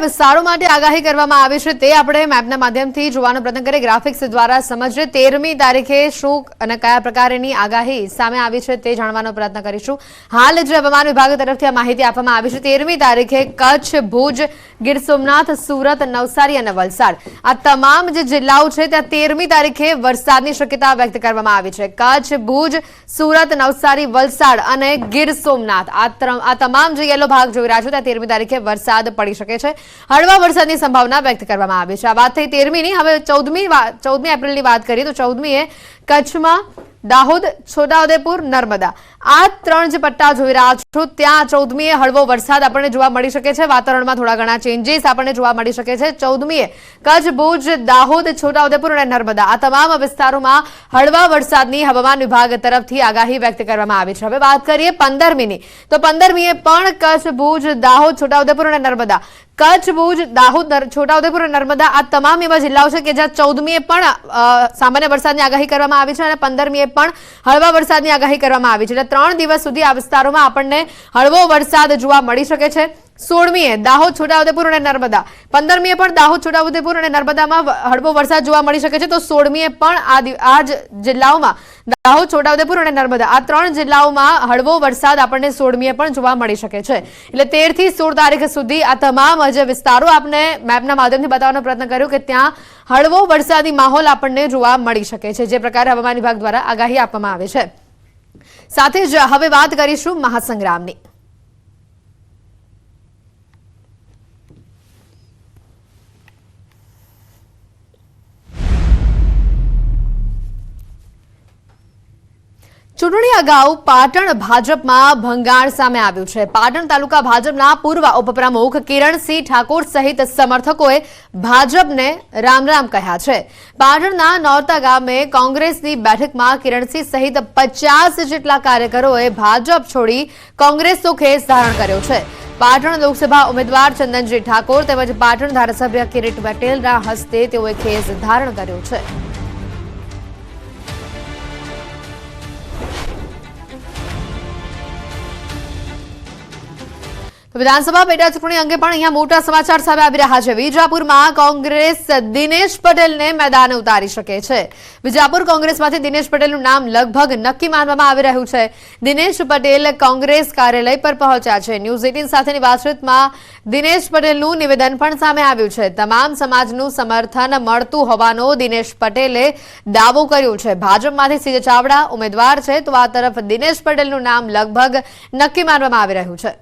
કયા વિસ્તારો માટે આગાહી કરવામાં આવી છે તે આપણે મેપના માધ્યમથી જોવાનો પ્રયત્ન કરીએ. ગ્રાફિક્સ દ્વારા સમજીએ તેરમી તારીખે શું અને કયા પ્રકારની આગાહી સામે આવી છે તે જાણવાનો પ્રયત્ન કરીશું. હાલ જે હવામાન વિભાગ તરફથી આ માહિતી આપવામાં આવી છે. તેરમી તારીખે કચ્છ, ભુજ, ગીર સોમનાથ, સુરત, નવસારી અને વલસાડ. આ તમામ જે જિલ્લાઓ છે ત્યાં તેરમી તારીખે વરસાદની શક્યતા વ્યક્ત કરવામાં આવી છે. કચ્છ, ભુજ, સુરત, નવસારી, વલસાડ અને ગીર સોમનાથ આ તમામ જે યલો ભાગ જોઈ રહ્યા છો, ત્યાં તેરમી તારીખે વરસાદ પડી શકે છે. હળવા વરસાદની સંભાવના વ્યક્ત કરવામાં આવી છે. આ વાત થઈ તેરમીની. હવે ચૌદમી ચૌદમી એપ્રિલની વાત કરીએ તો ચૌદમીએ કચ્છમાં દાહોદ, છોટાઉદેપુર, નર્મદા. આ ત્રણ જે પટ્ટા જોઈ રહ્યા છો. ત્યાં ચૌદમીએ હળવો વરસાદ આપણને જોવા મળી શકે છે. વાતાવરણમાં થોડા ઘણા ચેન્જીસ આપણને જોવા મળી શકે છે. ચૌદમીએ કચ્છ, ભુજ, દાહોદ, છોટાઉદેપુર અને નર્મદા આ તમામ વિસ્તારોમાં હળવા વરસાદની હવામાન વિભાગ તરફથી આગાહી વ્યક્ત કરવામાં આવી છે. હવે વાત કરીએ પંદરમીની. તો પંદરમીએ પણ કચ્છ, ભુજ, દાહોદ, છોટાઉદેપુર અને નર્મદા. કચ્છ, ભુજ, દાહોદ છોટાઉદેપુર નર્મદા આ તમામ એવા જિલ્લાઓ છે કે જ્યાં ચૌદમીએ પણ સામાન્ય વરસાદની આગાહી કરવામાં આવી છે અને પંદરમીએ પણ હળવા વરસાદની આગાહી કરવામાં આવી છે. એટલે ત્રણ દિવસ સુધી આ વિસ્તારોમાં આપણને હળવો વરસાદ જોવા મળી શકે છે. સોળમીએ દાહોદ, છોટાઉદેપુર અને નર્મદા. પંદરમીએ પણ દાહોદ, છોટાઉદેપુર અને નર્મદામાં હળવો વરસાદ જોવા મળી શકે છે. તો સોળમીએ પણ આ જ જિલ્લાઓમાં દાહોદ, છોટાઉદેપુર અને નર્મદા. આ ત્રણ જિલ્લાઓમાં હળવો વરસાદ આપણને સોળમીએ પણ જોવા મળી શકે છે. એટલે તેરથી સોળ તારીખ સુધી આ તમામ જે વિસ્તારો આપણે મેપના માધ્યમથી બતાવવાનો પ્રયત્ન કર્યો કે ત્યાં હળવો વરસાદી માહોલ આપણને જોવા મળી શકે છે. જે પ્રકારે હવામાન વિભાગ દ્વારા આગાહી આપવામાં આવે છે. સાથે જ હવે વાત કરીશું મહાસંગ્રામની. ચૂંટણી અગાઉ પાટણ ભાજપમાં ભંગાણ સામે આવ્યું છે. પાટણ તાલુકા ભાજપના પૂર્વ ઉપપ્રમુખ કિરણસિંહ ઠાકોર સહિત સમર્થકોએ ભાજપને રામ રામ કહ્યા છે. પાટણના નોરતા ગામે કોંગ્રેસની બેઠકમાં કિરણસિંહ સહિત પચાસ જેટલા કાર્યકરોએ ભાજપ છોડી કોંગ્રેસનો ખેસ ધારણ કર્યો છે. પાટણ લોકસભા ઉમેદવાર ચંદનજી ઠાકોર તેમજ પાટણ ધારાસભ્ય કિરીટ પટેલના હસ્તે તેઓએ ખેસ ધારણ કર્યો છે. વિધાનસભા પેટા ચૂંટણી અંગે પણ અહીંયા મોટા સમાચાર સામે આવી રહ્યા છે. વિજાપુરમાં કોંગ્રેસ દિનેશ પટેલને મેદાને ઉતારી શકે છે. વિજાપુર કોંગ્રેસમાંથી દિનેશ પટેલનું નામ લગભગ નક્કી માનવામાં આવી રહ્યું છે. દિનેશ પટેલ કોંગ્રેસ કાર્યાલય પર પહોંચ્યા છે. ન્યૂઝ એટીન સાથેની વાતચીતમાં દિનેશ પટેલનું નિવેદન પણ સામે આવ્યું છે. તમામ સમાજનું સમર્થન મળતું હોવાનો દિનેશ પટેલે દાવો કર્યો છે. ભાજપમાંથી સીજે ચાવડા ઉમેદવાર છે. તો આ તરફ દિનેશ પટેલનું નામ લગભગ નક્કી માનવામાં આવી રહ્યું છે.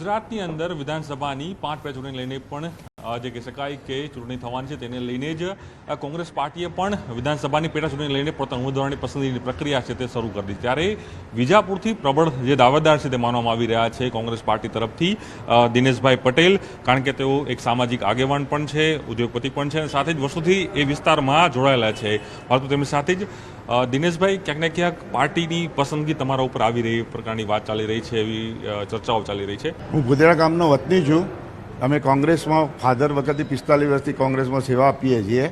ગુજરાતની અંદર વિધાનસભાની પાંચ ચૂંટણી લઈને પણ જે કહી શકાય કે ચૂંટણી થવાની છે તેને લઈને જ કોંગ્રેસ પાર્ટીએ પણ વિધાનસભાની પેટા ચૂંટણી લઈને પોતાના ઉમેદવારની પસંદગીની પ્રક્રિયા છે તે શરૂ કરી ત્યારે વિજાપુરથી પ્રબળ જે દાવેદાર છે તે માનવામાં આવી રહ્યા છે કોંગ્રેસ પાર્ટી તરફથી દિનેશભાઈ પટેલ, કારણ કે તેઓ એક સામાજિક આગેવાન પણ છે, ઉદ્યોગપતિ પણ છે અને સાથે જ વર્ષોથી એ વિસ્તારમાં જોડાયેલા છે. પરંતુ તેમની સાથે જ દિનેશભાઈ, ક્યાંક ને ક્યાંક પાર્ટીની પસંદગી તમારા ઉપર આવી રહી, પ્રકારની વાત ચાલી રહી છે, એવી ચર્ચાઓ ચાલી રહી છે. હું ભુદેડા ગામનો વતની છું. અમે કોંગ્રેસમાં ફાધર વખતથી પિસ્તાલીસ વર્ષથી કોંગ્રેસમાં સેવા આપીએ છીએ.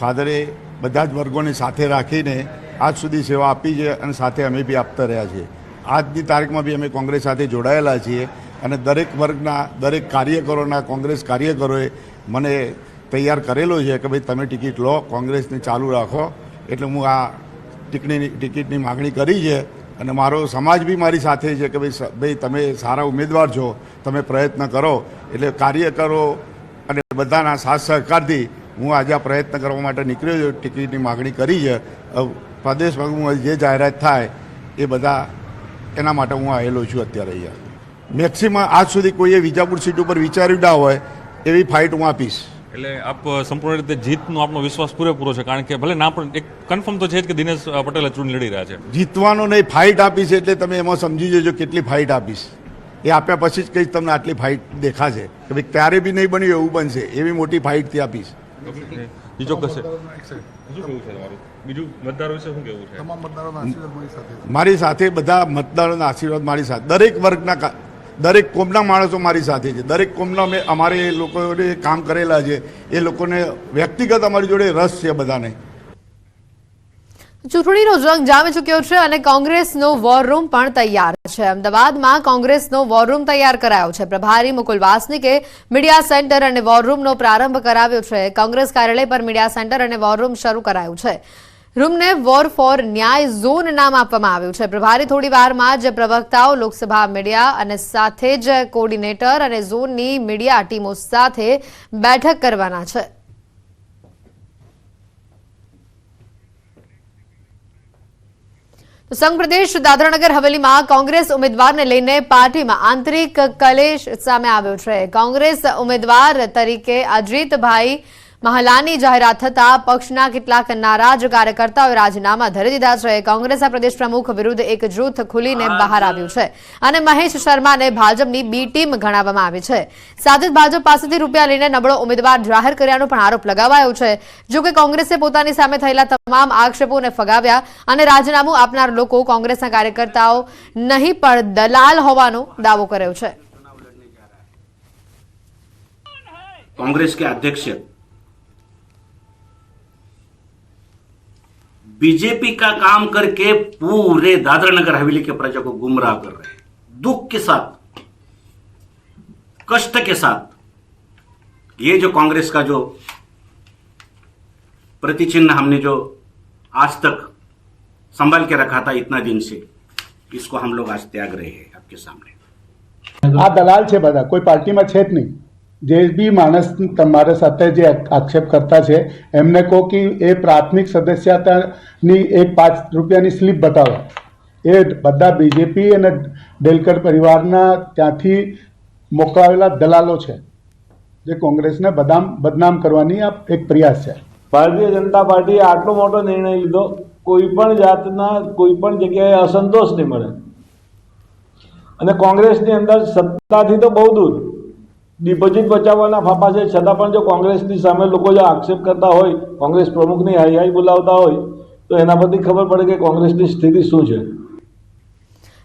ફાધરે બધા જ વર્ગોને સાથે રાખીને આજ સુધી સેવા આપી છે અને સાથે અમે બી આપતા રહ્યા છીએ. આજની તારીખમાં બી અમે કોંગ્રેસ સાથે જોડાયેલા છીએ અને દરેક વર્ગના, દરેક કાર્યકરોના કોંગ્રેસ કાર્યકરોએ મને તૈયાર કરેલો છે કે ભાઈ તમે ટિકિટ લો, કોંગ્રેસને ચાલુ રાખો. એટલે હું આ ટિકિટની ટિકિટની માગણી કરી છે અને મારો સમાજ બી મારી સાથે છે કે ભાઈ ભાઈ તમે સારા ઉમેદવાર છો, તમે પ્રયત્ન કરો, એટલે કાર્યકરો અને બધાના સાથ સહકારથી હું આજે પ્રયત્ન કરવા માટે નીકળ્યો છું, ટિકિટની માગણી કરી છે. પ્રદેશમાં પ્રદેશ ભાગમાં જે જાહેરાત થાય એ બધા એના માટે હું આવેલો છું અત્યારે અહીંયા. મેક્સિમમ આજ સુધી કોઈએ વિજાપુર સીટ ઉપર વિચાર્યું ના હોય એવી ફાઇટ હું આપીશ. એટલે આપ સંપૂર્ણ રીતે જીતનો આપનો વિશ્વાસ પૂરેપૂરો છે કારણ કે ભલે ના પણ એક કન્ફર્મ તો છે જ કે દિનેશ પટેલ ચૂંટણી લડી રહ્યા છે. જીતવાનો નહીં ફાઇટ આપીશ એટલે તમે એમાં સમજી જજો કેટલી ફાઇટ આપીશ એ આપ્યા પછી જ કંઈ તમને આટલી ફાઇટ દેખાશે. કે ભાઈ ત્યારે બી નહીં બન્યું એવું બનશે એવી મોટી ફાઇટથી આપીશ બીજો કશે? શું કેવું છે તમારું? બીજું મતદારો વિશે શું કેવું છે? તમામ મતદારોના આશીર્વાદ મારી સાથે છે. મારી સાથે બધા મતદારોના આશીર્વાદ મારી સાથે. દરેક વર્ગના દરેક કોમના માણસો મારી સાથે છે. દરેક કોમના મેં અમારે એ લોકોને કામ કરેલા છે. એ લોકોને વ્યક્તિગત અમારી જોડે રસ છે બધાને. ચૂંટણીનો જંગ જામી ચૂક્યો છે અને કોંગ્રેસનો વોર રૂમ પણ તૈયાર છે. અમદાવાદમાં કોંગ્રેસનો વોર રૂમ તૈયાર કરાયો છે. પ્રભારી મુકુલ વાસનિકે મીડિયા સેન્ટર અને વોર રૂમનો પ્રારંભ કરાવ્યો છે. કોંગ્રેસ કાર્યાલય પર મીડિયા સેન્ટર અને વોર રૂમ શરૂ કરાયું છે. રૂમને વોર ફોર ન્યાય ઝોન નામ આપવામાં આવ્યું છે. પ્રભારી થોડી જ પ્રવક્તાઓ, લોકસભા મીડિયા અને સાથે જ કોર્ડિનેટર અને ઝોનની મીડિયા ટીમો સાથે બેઠક કરવાના છે. સંઘ પ્રદેશ દાદરાનગર હવેલીમાં કોંગ્રેસ ઉમેદવારને લઈને પાર્ટીમાં આંતરિક કલેશ સામે આવ્યો છે. કોંગ્રેસ ઉમેદવાર તરીકે અજીતભાઈ મહાલાની જાહેરાત થતા પક્ષના કેટલાક નારાજ કાર્યકર્તાઓએ રાજીનામા ધરી દીધા છે કોંગ્રેસના પ્રદેશ પ્રમુખ વિરુદ્ધ એક જૂથ ખુલીને બહાર આવ્યું છે અને મહેશ શર્માને ભાજપની બી ટીમ ગણાવવામાં આવી છે સાથે જ ભાજપ પાસેથી રૂપિયા લઈને નબળો ઉમેદવાર જાહેર કર્યાનો પણ આરોપ લગાવાયો છે જો કે કોંગ્રેસે પોતાની સામે થયેલા તમામ આક્ષેપોને ફગાવ્યા અને રાજીનામું આપનાર લોકો કોંગ્રેસના કાર્યકર્તાઓ નહીં પણ દલાલ હોવાનો દાવો કર્યો છે कांग्रेस के अध्यक्ष बीजेपी का काम करके पूरे दादरा नगर हवेली के प्रजा को गुमराह कर रहे हैं दुख के साथ कष्ट के साथ ये जो कांग्रेस का जो प्रतिचिन्ह हमने जो आज तक संभाल के रखा था इतना दिन से इसको हम लोग आज त्याग रहे हैं आपके सामने આ દલાલ છે બધા કોઈ પાર્ટીમાં છે જ નહીં જે બી માણસ તમારા સાથે જે આક્ષેપ કરતા છે, એમને કહો કે એ પ્રાથમિક સદસ્યતાની એક પાંચ રૂપિયાની સ્લીપ બતાવો. એ બધા બીજેપી અને ડેલકર પરિવારના ત્યાંથી મોકલાવેલા દલાલો છે. જે કોંગ્રેસને બદામ, બદનામ કરવાની આ એક પ્રયાસ છે. ભારતીય જનતા પાર્ટીએ આટલો મોટો નિર્ણય લીધો, કોઈ પણ જાતના, કોઈ પણ જગ્યાએ અસંતોષ નહીં મળે. અને કોંગ્રેસની અંદર સત્તાથી તો બહુ દૂર. ડિપોઝિટ બચાવવાના ફાફા છે. છતાં પણ જો કોંગ્રેસની સામે લોકો જો આક્ષેપ કરતા હોય, કોંગ્રેસ પ્રમુખની હાઈ હાઈ બોલાવતા હોય, તો એના પરથી ખબર પડે કે કોંગ્રેસની સ્થિતિ શું છે.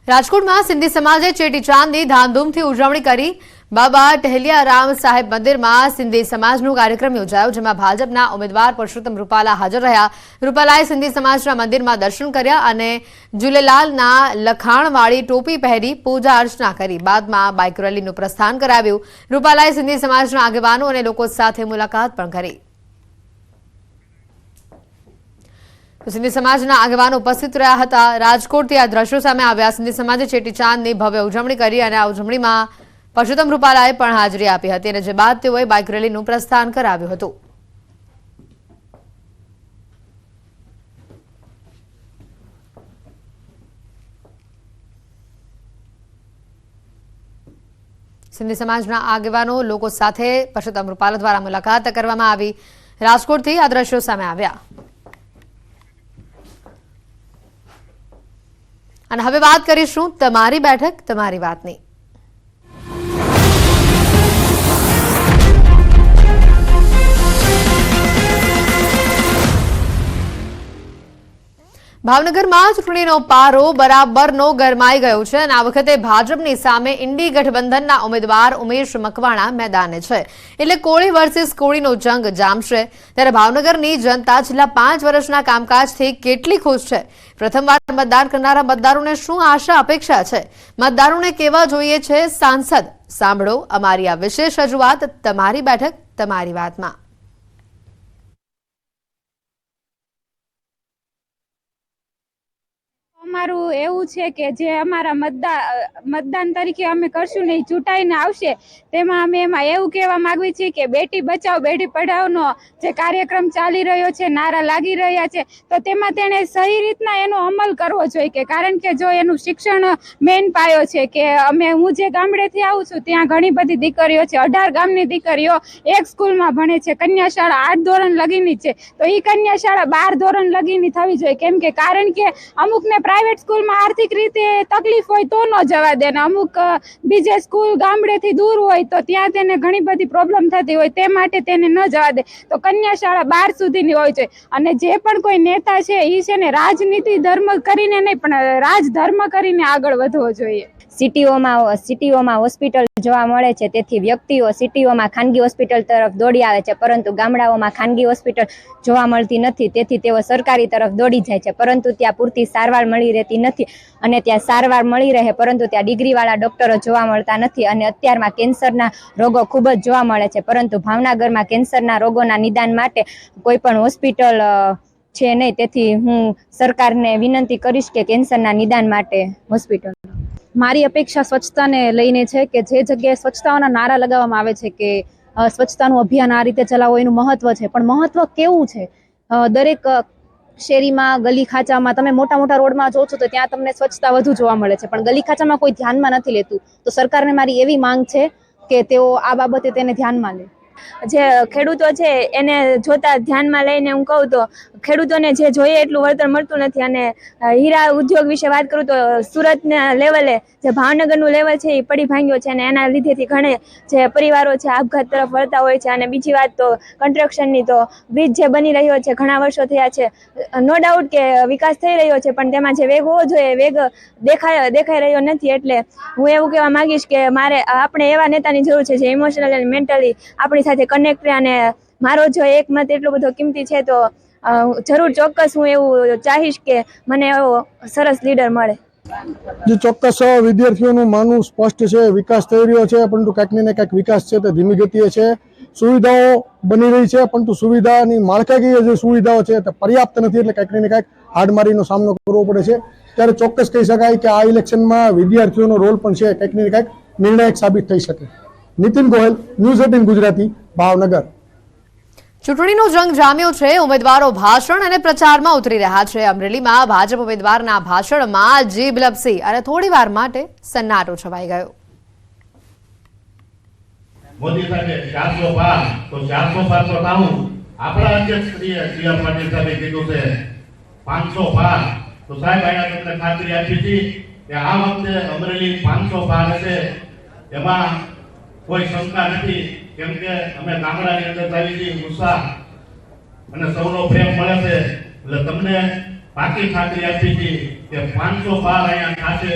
રાજકોટમાં સિંધી સમાજે ચેટીચાંદની ધામધૂમથી ઉજવણી કરી. બાબા ટહેલિયારામ સાહેબ મંદિરમાં સિંધી સમાજનો કાર્યક્રમ યોજાયો, જેમાં ભાજપના ઉમેદવાર પરસોત્તમ રૂપાલા હાજર રહ્યા. રૂપાલાએ સિંધી સમાજના મંદિરમાં દર્શન કર્યા અને જુલેલાલના લખાણવાળી ટોપી પહેરી પૂજા અર્ચના કરી. બાદમાં બાઇક રેલીનું પ્રસ્થાન કરાવ્યું. રૂપાલાએ સિંધી સમાજના આગેવાનો અને લોકો સાથે મુલાકાત પણ કરી તો સિંધી સમાજના આગેવાન ઉપસ્થિત રહ્યા હતા. રાજકોટથી આ દ્રશ્યો સામે આવ્યા. સિંધી સમાજે ચેટીચાંદની ભવ્ય ઉજવણી કરી અને આ ઉજવણીમાં પરસોત્તમ રૂપાલાએ પણ હાજરી આપી હતી અને જે બાદ તેઓએ બાઇક રેલીનું પ્રસ્થાન કરાવ્યું હતું. સિંધી સમાજના આગેવાનો લોકો સાથે પરસોત્તમ રૂપાલા દ્વારા મુલાકાત કરવામાં આવી. રાજકોટથી આ દ્રશ્યો સામે આવ્યા. અને હવે વાત કરીશું તમારી બેઠક તમારી વાતની. ભાવનગરમાં ચૂંટણીનો પારો બરાબરનો ગરમાઈ ગયો છે અને આ વખતે ભાજપની સામે ઇન્ડી ગઠબંધનના ઉમેદવાર ઉમેશ મકવાણા મેદાને છે. એટલે કોળી વર્સિસ કોળીનો જંગ જામશે. ત્યારે ભાવનગરની જનતા છેલ્લા પાંચ વર્ષના કામકાજથી કેટલી ખુશ છે? પ્રથમવાર મતદાન કરનારા મતદારોને શું આશા અપેક્ષા છે? મતદારોને કેવા જોઈએ છે? સાંસદ, સાંભળો અમારી આ વિશેષ રજૂઆત. તમારી બેઠક, તમારી વાતમાં. અમારું એવું છે કે જે અમારા મતદાન મતદાન તરીકે અમે કરશું ને ઈ ચૂંટાઈને આવશે, તેમાં અમે એમાં એવું કહેવા માંગવી છીએ કે બેટી બચાવ, બેટી પઢાવનો જે કાર્યક્રમ ચાલી રહ્યો છે, નારા લાગી રહ્યા છે, તો તેમાં તેણે સહી રીતના એનો અમલ કરવો જોઈએ કે કારણ કે જો એનું શિક્ષણ મેન પાયો છે કે અમે, હું જે ગામડેથી આવું છું, ત્યાં ઘણી બધી દીકરીઓ છે, અઢાર ગામની દીકરીઓ એક સ્કૂલમાં ભણે છે કન્યા શાળા આઠ ધોરણ લગીની છે, તો એ કન્યા શાળા બાર ધોરણ લગીની થવી જોઈએ, કેમ કે કારણ કે અમુકને પ્રાઇવેટ પ્રાઇવેટ સ્કૂલમાં આર્થિક રીતે તકલીફ હોય તો ન જવા દે અમુક બીજે સ્કૂલ ગામડેથી દૂર હોય તો ત્યાં તેને ઘણી બધી પ્રોબ્લેમ થતી હોય તે માટે તેને ન જવા દે. તો કન્યા શાળા બાર સુધીની હોય છે. અને જે પણ કોઈ નેતા છે એ છે ને રાજનીતિ ધર્મ કરીને નહીં, પણ રાજ ધર્મ કરીને આગળ વધવો જોઈએ. સિટીઓમાં સિટીઓમાં હોસ્પિટલ જોવા મળે છે. તેથી વ્યક્તિઓ સિટીઓમાં ખાનગી હોસ્પિટલ તરફ દોડી આવે છે. પરંતુ ગામડાઓમાં ખાનગી હોસ્પિટલ જોવા મળતી નથી. તેથી તેઓ સરકારી તરફ દોડી જાય છે. પરંતુ ત્યાં પૂરતી સારવાર મળી રહેતી નથી અને ત્યાં સારવાર મળી રહે, પરંતુ ત્યાં ડિગ્રીવાળા ડૉક્ટરો જોવા મળતા નથી અને અત્યારમાં કેન્સરના રોગો ખૂબ જ જોવા મળે છે. પરંતુ ભાવનગરમાં કેન્સરના રોગોના નિદાન માટે કોઈ પણ હોસ્પિટલ છે નહીં. તેથી હું સરકારને વિનંતી કરીશ કે કેન્સરના નિદાન માટે હોસ્પિટલ મારી અપેક્ષા સ્વચ્છતાને લઈને છે કે જે જગ્યાએ સ્વચ્છતાઓના નારા લગાવવામાં આવે છે કે સ્વચ્છતાનું અભિયાન આ રીતે ચલાવો એનું મહત્વ છે. પણ મહત્વ કેવું છે? દરેક શેરીમાં, ગલી ખાંચામાં તમે મોટા મોટા રોડમાં જો છો તો ત્યાં તમને સ્વચ્છતા વધુ જોવા મળે છે. પણ ગલી ખાંચામાં કોઈ ધ્યાનમાં નથી લેતું. તો સરકારને મારી એવી માંગ છે કે તેઓ આ બાબતે તેને ધ્યાનમાં લે. જે ખેડૂતો છે એને જોતા ધ્યાનમાં લઈને હું કહું તો ખેડૂતોને જે જોઈએ એટલું વળતર મળતું નથી અને હીરા ઉદ્યોગ વિશે વાત કરું તો સુરતના લેવલે જે ભાવનગરનું લેવલ છે એ પડી ભાંગ્યો છે અને એના લીધેથી ઘણે જે પરિવારો છે આપઘાત તરફ વળતા હોય છે અને બીજી વાત તો કન્સ્ટ્રક્શનની તો બ્રિજ જે બની રહ્યો છે, ઘણા વર્ષો થયા છે. નો ડાઉટ કે વિકાસ થઈ રહ્યો છે, પણ તેમાં જે વેગ હોવો જોઈએ વેગ દેખાય, દેખાઈ રહ્યો નથી એટલે હું એવું કહેવા માંગીશ કે મારે આપણે એવા નેતાની જરૂર છે જે ઇમોશનલ અને મેન્ટલી આપણી સાથે કનેક્ટ અને મારો જો એક મત એટલો બધો કિંમતી છે તો જરૂર ચોક્કસ હું એવું ચાહીશ કે મને એવો સરસ લીડર મળે. જે ચોક્કસ વિદ્યાર્થીઓનું માનવું સ્પષ્ટ છે, વિકાસ થઈ રહ્યો છે, પરંતુ કાંઈક ને કાંઈક વિકાસ છે તે ધીમી ગતિએ છે. સુવિધાઓ બની રહી છે, પરંતુ સુવિધાની માળખાકીય જે સુવિધાઓ છે તે પર્યાપ્ત નથી એટલે કાંઈક ને કાંઈક હાડમારીનો સામનો કરવો પડે છે. ત્યારે ચોક્કસ કહી શકાય કે આ ઇલેક્શનમાં વિદ્યાર્થીઓનો રોલ પણ છે, કાંઈક ને કાંઈક નિર્ણાયક સાબિત થઈ શકે. Nitin Gohel, news eighteen Gujarati, Bhavnagar. ચૂંટણીનો જંગ જામ્યો છે. ઉમેદવારો ભાષણ અને પ્રચારમાં ઉતરી રહ્યા છે. અમરેલીમાં ભાજપ ઉમેદવારના ભાષણમાં જીભ લપસી અને થોડી વાર માટે સન્નાટો છવાઈ ગયો. મોદી સાહેબે ચારસો પાર, તો ચારસો પાર તો થાવું આપણા અધ્યક્ષ શ્રી સી પાટીલ સાહેબે કીધું છે, પાંચસો પાર. તો સાહેબ, અહીંયા તમને ખાતરી આપી હતી કે આ વખતે અમરેલી પાંચસો પાર હશે. એમાં કોઈ શંકા નથી. કેમ કે અમે ગામડાની અંદર ચાલી ગઈ ગુસ્સા અને સૌનો પ્રેમ મળે છે. એટલે તમને પાકી ખાતરી આપી હતી કે પાંચસો બાર અહીંયા થશે